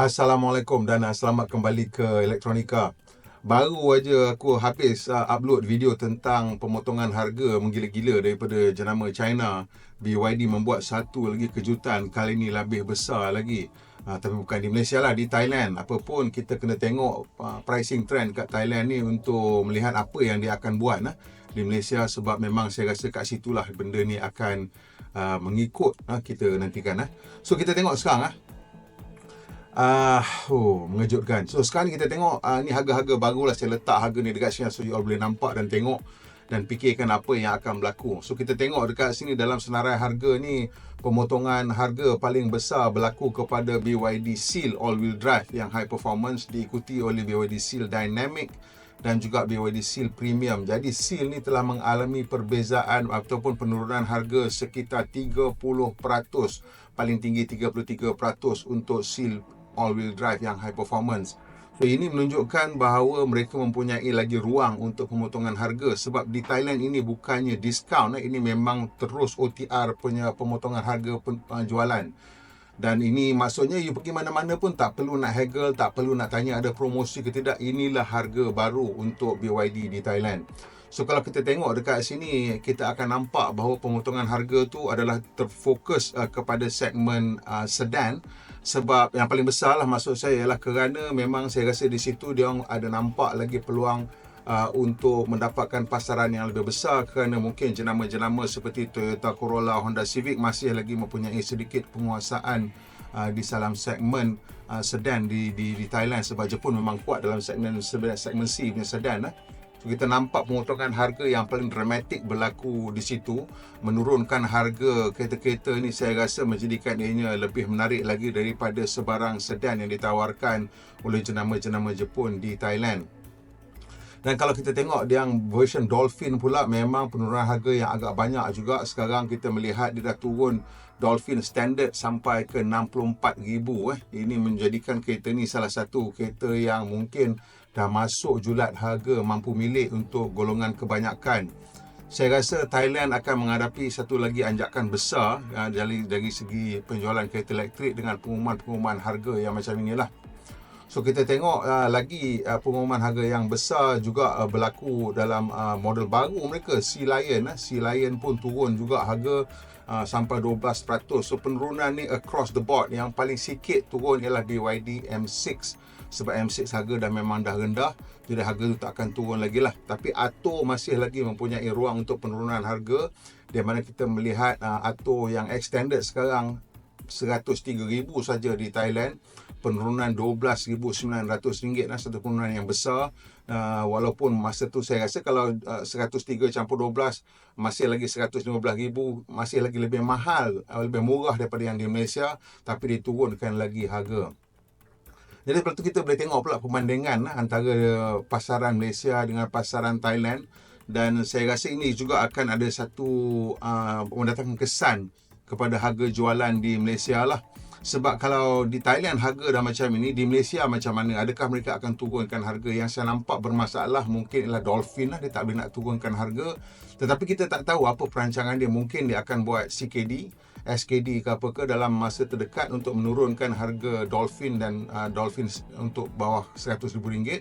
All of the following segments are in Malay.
Assalamualaikum dan uh, selamat kembali ke Elektronika. Baru aja aku habis uh, upload video tentang pemotongan harga menggila-gila daripada jenama China. BYD membuat satu lagi kejutan kali ini lebih besar lagi. Uh, tapi bukan di Malaysia lah, di Thailand. Apapun kita kena tengok pricing trend kat Thailand ni untuk melihat apa yang dia akan buat nah, di Malaysia sebab memang saya rasa kat situlah benda ni akan uh, mengikut uh, kita nantikan. Uh. So kita tengok sekarang. Uh, Ah, uh, oh, mengejutkan. So sekarang ni kita tengok uh, ni harga-harga baru lah saya letak harga ni dekat sini so you all boleh nampak dan tengok dan fikirkan apa yang akan berlaku. So kita tengok dekat sini dalam senarai harga ni pemotongan harga paling besar berlaku kepada BYD Seal all wheel drive yang high performance diikuti oleh BYD Seal Dynamic dan juga BYD Seal Premium. Jadi Seal ni telah mengalami perbezaan ataupun penurunan harga sekitar 30%, paling tinggi 33% untuk Seal all-wheel drive yang high performance. So ini menunjukkan bahawa mereka mempunyai lagi ruang untuk pemotongan harga sebab di Thailand ini bukannya diskaun, eh. ini memang terus OTR punya pemotongan harga penjualan. Dan ini maksudnya you pergi mana-mana pun tak perlu nak haggle, tak perlu nak tanya ada promosi ke tidak. Inilah harga baru untuk BYD di Thailand. So kalau kita tengok dekat sini kita akan nampak bahawa pemotongan harga tu adalah terfokus uh, kepada segmen uh, sedan sebab yang paling besar lah maksud saya ialah kerana memang saya rasa di situ dia ada nampak lagi peluang uh, untuk mendapatkan pasaran yang lebih besar kerana mungkin jenama-jenama seperti Toyota Corolla, Honda Civic masih lagi mempunyai sedikit penguasaan uh, di dalam segmen uh, sedan di, di di Thailand sebab Jepun memang kuat dalam segmen segmen C punya sedan uh. Kita nampak pemotongan harga yang paling dramatik berlaku di situ menurunkan harga kereta-kereta ni saya rasa menjadikan ianya lebih menarik lagi daripada sebarang sedan yang ditawarkan oleh jenama-jenama Jepun di Thailand. Dan kalau kita tengok yang version Dolphin pula memang penurunan harga yang agak banyak juga. Sekarang kita melihat dia dah turun Dolphin standard sampai ke 64,000 eh. Ini menjadikan kereta ni salah satu kereta yang mungkin dah masuk julat harga mampu milik untuk golongan kebanyakan. Saya rasa Thailand akan menghadapi satu lagi anjakan besar uh, dari dari segi penjualan kereta elektrik dengan pengumuman-pengumuman harga yang macam inilah. So kita tengok uh, lagi uh, pengumuman harga yang besar juga uh, berlaku dalam uh, model baru mereka Sea Lion uh. Sea Lion pun turun juga harga uh, sampai 12%. So penurunan ni across the board yang paling sikit turun ialah BYD M6 sebab M6 harga dah memang dah rendah jadi harga tu tak akan turun lagi lah. Tapi Atto masih lagi mempunyai ruang untuk penurunan harga di mana kita melihat uh, Atto yang extended sekarang 103,000 saja di Thailand penurunan RM12,900 lah satu penurunan yang besar. Uh, walaupun masa tu saya rasa kalau uh, 103 campur 12 masih lagi 115,000 masih lagi lebih mahal uh, lebih murah daripada yang di Malaysia tapi diturunkan lagi harga jadi lepas tu kita boleh tengok pula perbandingan lah antara pasaran Malaysia dengan pasaran Thailand dan saya rasa ini juga akan ada satu uh, mendatangkan kesan kepada harga jualan di Malaysia lah. Sebab kalau di Thailand harga dah macam ini, di Malaysia macam mana? Adakah mereka akan turunkan harga? Yang saya nampak bermasalah mungkin ialah Dolphin lah. Dia tak boleh nak turunkan harga. Tetapi kita tak tahu apa perancangan dia. Mungkin dia akan buat CKD SKD ke apa ke dalam masa terdekat untuk menurunkan harga Dolphin dan uh, Dolphin untuk bawah RM100,000.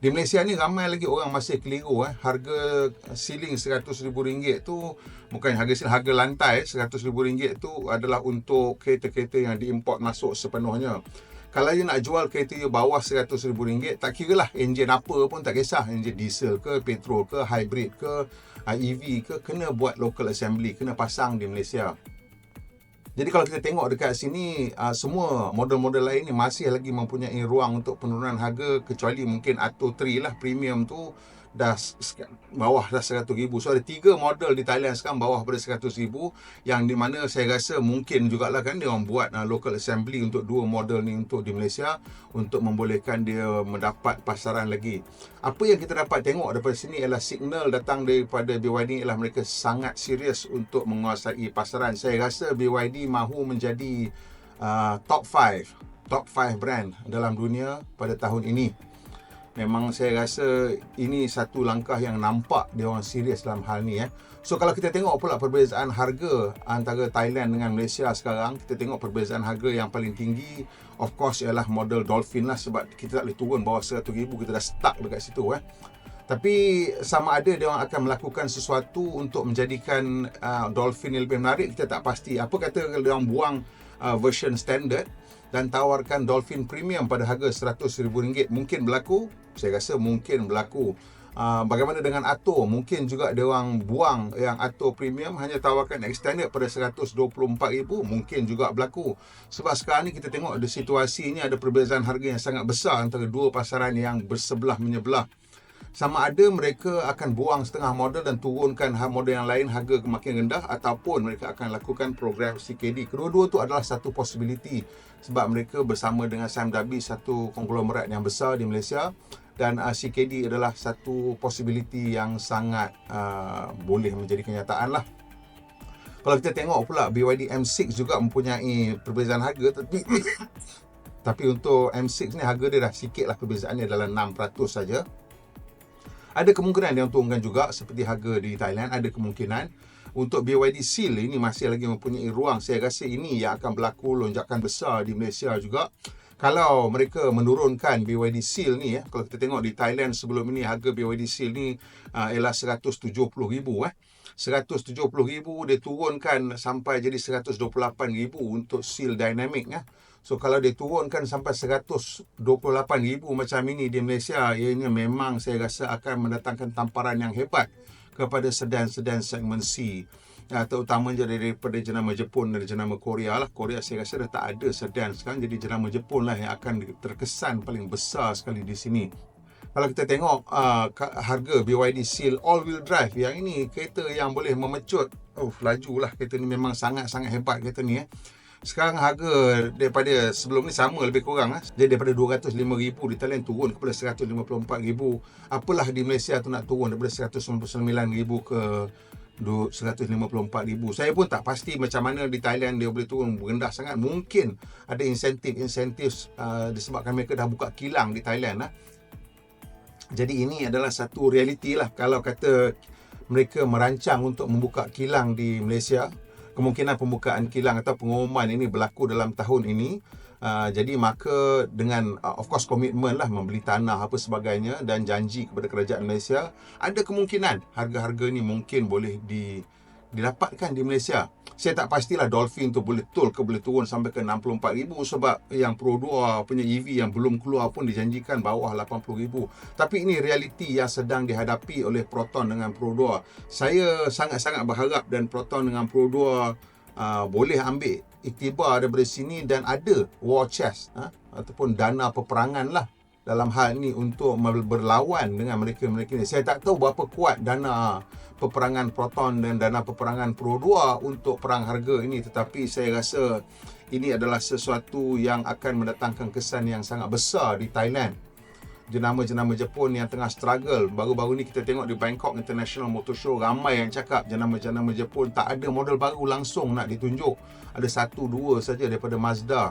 Di Malaysia ni ramai lagi orang masih keliru eh. Harga ceiling RM100,000 tu bukan harga ceiling, harga lantai RM100,000 tu adalah untuk kereta-kereta yang diimport masuk sepenuhnya. Kalau you nak jual kereta you bawah RM100,000, tak kira lah enjin apa pun tak kisah. Enjin diesel ke, petrol ke, hybrid ke, EV ke, kena buat local assembly, kena pasang di Malaysia. Jadi kalau kita tengok dekat sini uh, semua model-model lain ni masih lagi mempunyai ruang untuk penurunan harga kecuali mungkin Atto 3 lah premium tu dah bawah dah 100 ribu. So ada tiga model di Thailand sekarang bawah pada 100 ribu yang di mana saya rasa mungkin jugalah kan dia orang buat uh, local assembly untuk dua model ni untuk di Malaysia untuk membolehkan dia mendapat pasaran lagi. Apa yang kita dapat tengok daripada sini ialah signal datang daripada BYD ialah mereka sangat serius untuk menguasai pasaran. Saya rasa BYD mahu menjadi uh, top 5 top 5 brand dalam dunia pada tahun ini. Memang saya rasa ini satu langkah yang nampak dia orang serius dalam hal ni eh. So kalau kita tengok pula perbezaan harga antara Thailand dengan Malaysia sekarang, kita tengok perbezaan harga yang paling tinggi of course ialah model Dolphin lah sebab kita tak boleh turun bawah 100,000 kita dah stuck dekat situ eh. Tapi sama ada dia orang akan melakukan sesuatu untuk menjadikan uh, Dolphin lebih menarik kita tak pasti. Apa kata kalau dia orang buang uh, version standard dan tawarkan Dolphin Premium pada harga RM100,000 mungkin berlaku? Saya rasa mungkin berlaku. Uh, bagaimana dengan Ato mungkin juga dia orang buang yang Ato Premium hanya tawarkan extended pada RM124,000 mungkin juga berlaku. Sebab sekarang ni kita tengok ada situasi ni ada perbezaan harga yang sangat besar antara dua pasaran yang bersebelah menyebelah sama ada mereka akan buang setengah model dan turunkan model yang lain harga makin rendah ataupun mereka akan lakukan program CKD. Kedua-dua tu adalah satu possibility sebab mereka bersama dengan Sam Dabi satu konglomerat yang besar di Malaysia dan uh, CKD adalah satu possibility yang sangat uh, boleh menjadi kenyataan lah. Kalau kita tengok pula BYD M6 juga mempunyai perbezaan harga tapi tapi untuk M6 ni harga dia dah sikit lah perbezaannya dalam 6% saja. Ada kemungkinan dia turunkan juga seperti harga di Thailand. Ada kemungkinan untuk BYD Seal ini masih lagi mempunyai ruang. Saya rasa ini yang akan berlaku lonjakan besar di Malaysia juga. Kalau mereka menurunkan BYD Seal ni ya, kalau kita tengok di Thailand sebelum ini harga BYD Seal ni uh, ialah 170,000 eh. 170,000 dia turunkan sampai jadi 128,000 untuk Seal Dynamic ya. So kalau dia turunkan sampai 128,000 macam ini di Malaysia, ianya memang saya rasa akan mendatangkan tamparan yang hebat kepada sedan-sedan segmen C. Ya, terutamanya daripada jenama Jepun dan jenama Korea lah. Korea saya rasa dah tak ada sedan sekarang. Jadi jenama Jepun lah yang akan terkesan paling besar sekali di sini. Kalau kita tengok uh, harga BYD Seal all-wheel drive yang ini kereta yang boleh memecut. Oh, laju lah kereta ni memang sangat-sangat hebat kereta ni eh. Sekarang harga daripada sebelum ni sama lebih kurang lah. Jadi daripada 205,000 di Thailand turun kepada 154,000. Apalah di Malaysia tu nak turun daripada 199,000 ke 154,000. Saya pun tak pasti macam mana di Thailand dia boleh turun rendah sangat. Mungkin ada insentif-insentif uh, disebabkan mereka dah buka kilang di Thailand lah. Jadi ini adalah satu realiti lah kalau kata mereka merancang untuk membuka kilang di Malaysia kemungkinan pembukaan kilang atau pengumuman ini berlaku dalam tahun ini. Uh, jadi maka dengan uh, of course komitmen lah membeli tanah apa sebagainya dan janji kepada kerajaan Malaysia ada kemungkinan harga-harga ini mungkin boleh di didapatkan di Malaysia saya tak pastilah Dolphin tu boleh tol ke boleh turun sampai ke 64,000 sebab yang Pro 2 punya EV yang belum keluar pun dijanjikan bawah 80,000. Tapi ini realiti yang sedang dihadapi oleh Proton dengan Pro 2. Saya sangat-sangat berharap dan Proton dengan Pro 2 uh, boleh ambil iktibar daripada sini dan ada war chest ha? ataupun dana peperangan lah dalam hal ini untuk berlawan dengan mereka-mereka ini. Saya tak tahu berapa kuat dana peperangan Proton dan dana peperangan Pro 2 untuk perang harga ini tetapi saya rasa ini adalah sesuatu yang akan mendatangkan kesan yang sangat besar di Thailand. Jenama-jenama Jepun yang tengah struggle. Baru-baru ni kita tengok di Bangkok International Motor Show ramai yang cakap jenama-jenama Jepun tak ada model baru langsung nak ditunjuk. Ada satu dua saja daripada Mazda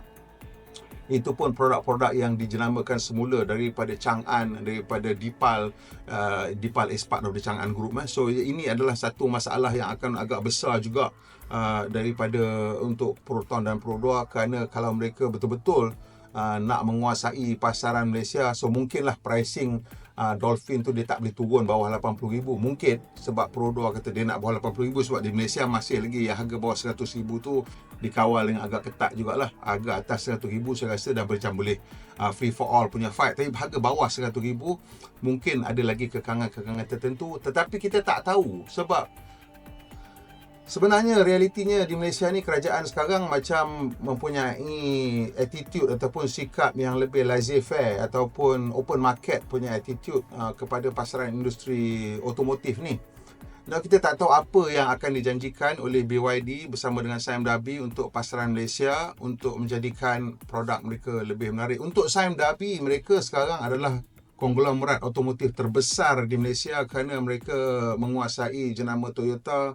itu pun produk-produk yang dijenamakan semula daripada Chang'an daripada Dipal uh, Dipal is part of the Chang'an group eh. so ini adalah satu masalah yang akan agak besar juga uh, daripada untuk Proton dan Pro 2 kerana kalau mereka betul-betul uh, nak menguasai pasaran Malaysia so mungkinlah pricing uh, Dolphin tu dia tak boleh turun bawah 80,000 mungkin sebab Pro 2 kata dia nak bawah 80,000 sebab di Malaysia masih lagi yang harga bawah 100,000 tu dikawal dengan agak ketat jugalah. Harga atas 100,000 saya rasa dah macam boleh uh, free for all punya fight. Tapi harga bawah 100,000 mungkin ada lagi kekangan-kekangan tertentu. Tetapi kita tak tahu sebab Sebenarnya realitinya di Malaysia ni kerajaan sekarang macam mempunyai attitude ataupun sikap yang lebih laissez-faire ataupun open market punya attitude uh, kepada pasaran industri otomotif ni. Dan kita tak tahu apa yang akan dijanjikan oleh BYD bersama dengan Saim Dabi untuk pasaran Malaysia untuk menjadikan produk mereka lebih menarik. Untuk Saim Dabi, mereka sekarang adalah konglomerat otomotif terbesar di Malaysia kerana mereka menguasai jenama Toyota,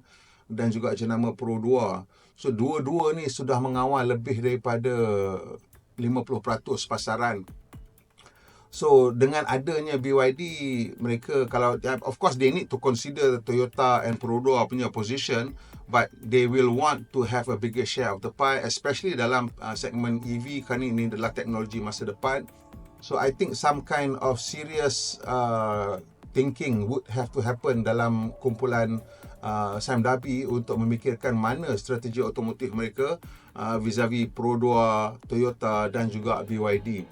dan juga jenama Pro 2. So dua-dua ni sudah mengawal lebih daripada 50% pasaran. So dengan adanya BYD mereka kalau of course they need to consider Toyota and Perodua punya position but they will want to have a bigger share of the pie especially dalam uh, segmen EV kerana ini adalah teknologi masa depan. So I think some kind of serious uh, thinking would have to happen dalam kumpulan uh, Sam Dabi untuk memikirkan mana strategi otomotif mereka uh, vis-a-vis Perodua, Toyota dan juga BYD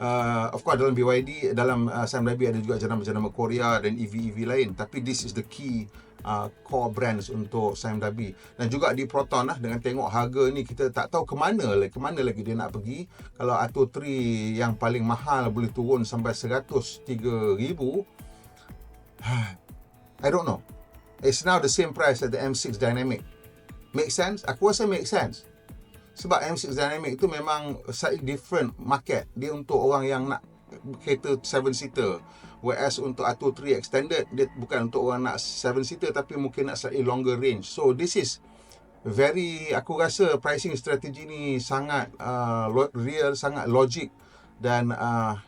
uh, of course dalam BYD dalam uh, Sam Rabi ada juga jenama-jenama Korea dan EV-EV lain. Tapi this is the key uh, core brands untuk Sam Dabi dan juga di Proton lah dengan tengok harga ni kita tak tahu ke mana lagi ke mana lagi dia nak pergi. Kalau Atto 3 yang paling mahal boleh turun sampai 103,000 I don't know it's now the same price as the M6 Dynamic. Make sense? Aku rasa make sense. Sebab M6 Dynamic tu memang slightly different market. Dia untuk orang yang nak kereta 7 seater whereas untuk Atto 3 extended dia bukan untuk orang nak 7 seater tapi mungkin nak slightly longer range. So this is very aku rasa pricing strategi ni sangat uh, real sangat logic dan uh,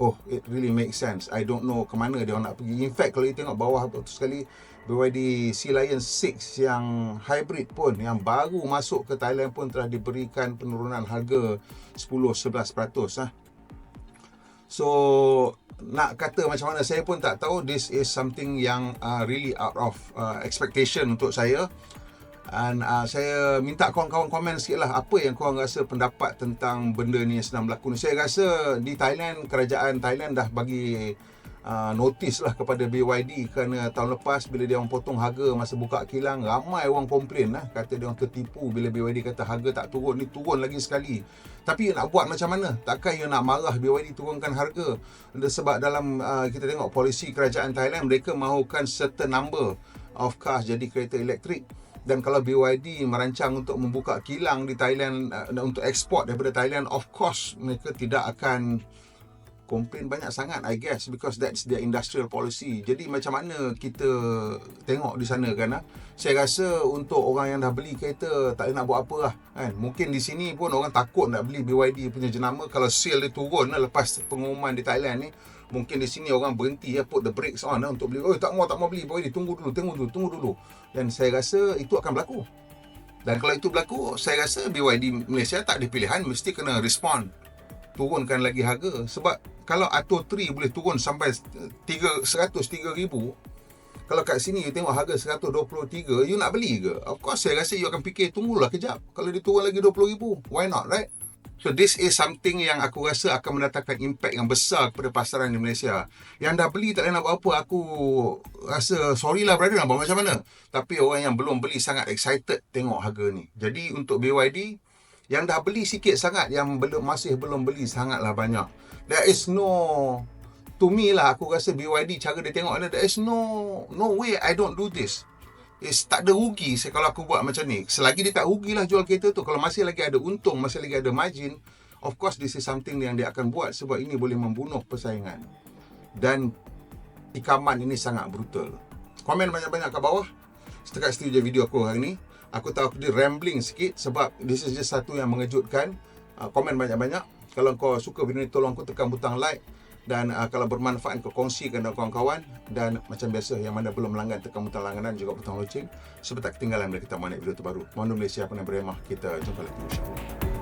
oh it really makes sense. I don't know ke mana dia nak pergi. In fact kalau you tengok bawah tu sekali BYD Sea Lion 6 yang hybrid pun yang baru masuk ke Thailand pun telah diberikan penurunan harga 10-11% ah. So nak kata macam mana saya pun tak tahu. This is something yang uh, really out of uh, expectation untuk saya dan uh, saya minta kawan-kawan komen sikit lah apa yang korang rasa pendapat tentang benda ni yang sedang berlaku ni. Saya rasa di Thailand, kerajaan Thailand dah bagi uh, notis lah kepada BYD kerana tahun lepas bila dia orang potong harga masa buka kilang ramai orang komplain lah. Kata dia orang tertipu bila BYD kata harga tak turun. Ni turun lagi sekali. Tapi nak buat macam mana? Takkan you nak marah BYD turunkan harga? Sebab dalam uh, kita tengok polisi kerajaan Thailand mereka mahukan certain number of cars jadi kereta elektrik dan kalau BYD merancang untuk membuka kilang di Thailand uh, untuk ekspor daripada Thailand of course mereka tidak akan komplain banyak sangat I guess because that's their industrial policy. Jadi macam mana kita tengok di sana kan ah? Saya rasa untuk orang yang dah beli kereta tak nak buat apa lah kan. Mungkin di sini pun orang takut nak beli BYD punya jenama kalau sale dia turun lah lepas pengumuman di Thailand ni. Mungkin di sini orang berhenti ya put the brakes on lah untuk beli. Oh tak mau tak mau beli. BYD tunggu dulu tunggu dulu tunggu dulu. Dan saya rasa itu akan berlaku. Dan kalau itu berlaku, saya rasa BYD Malaysia tak ada pilihan. Mesti kena respond. Turunkan lagi harga. Sebab kalau Atto 3 boleh turun sampai 3 103,000 kalau kat sini you tengok harga 123 you nak beli ke? Of course saya rasa you akan fikir tunggulah kejap. Kalau dia turun lagi 20,000 why not right So this is something yang aku rasa akan mendatangkan impact yang besar kepada pasaran di Malaysia. Yang dah beli tak nak buat apa, aku rasa sorry lah brother nak buat macam mana. Tapi orang yang belum beli sangat excited tengok harga ni. Jadi untuk BYD, yang dah beli sikit sangat yang belum masih belum beli sangatlah banyak there is no to me lah aku rasa BYD cara dia tengok ada there is no no way I don't do this Is tak ada rugi saya kalau aku buat macam ni. Selagi dia tak rugi lah jual kereta tu. Kalau masih lagi ada untung, masih lagi ada margin, of course this is something yang dia akan buat sebab ini boleh membunuh persaingan. Dan ikaman ini sangat brutal. Komen banyak-banyak kat bawah. Setakat setuju video aku hari ni aku tahu aku dia rambling sikit sebab this is just satu yang mengejutkan uh, komen banyak-banyak kalau kau suka video ni tolong kau tekan butang like dan uh, kalau bermanfaat kau kongsikan dengan kawan-kawan dan macam biasa yang mana belum melanggan tekan butang langganan juga butang loceng supaya tak ketinggalan bila kita buat video terbaru. Mondo Malaysia pernah beremah kita jumpa lagi insyaAllah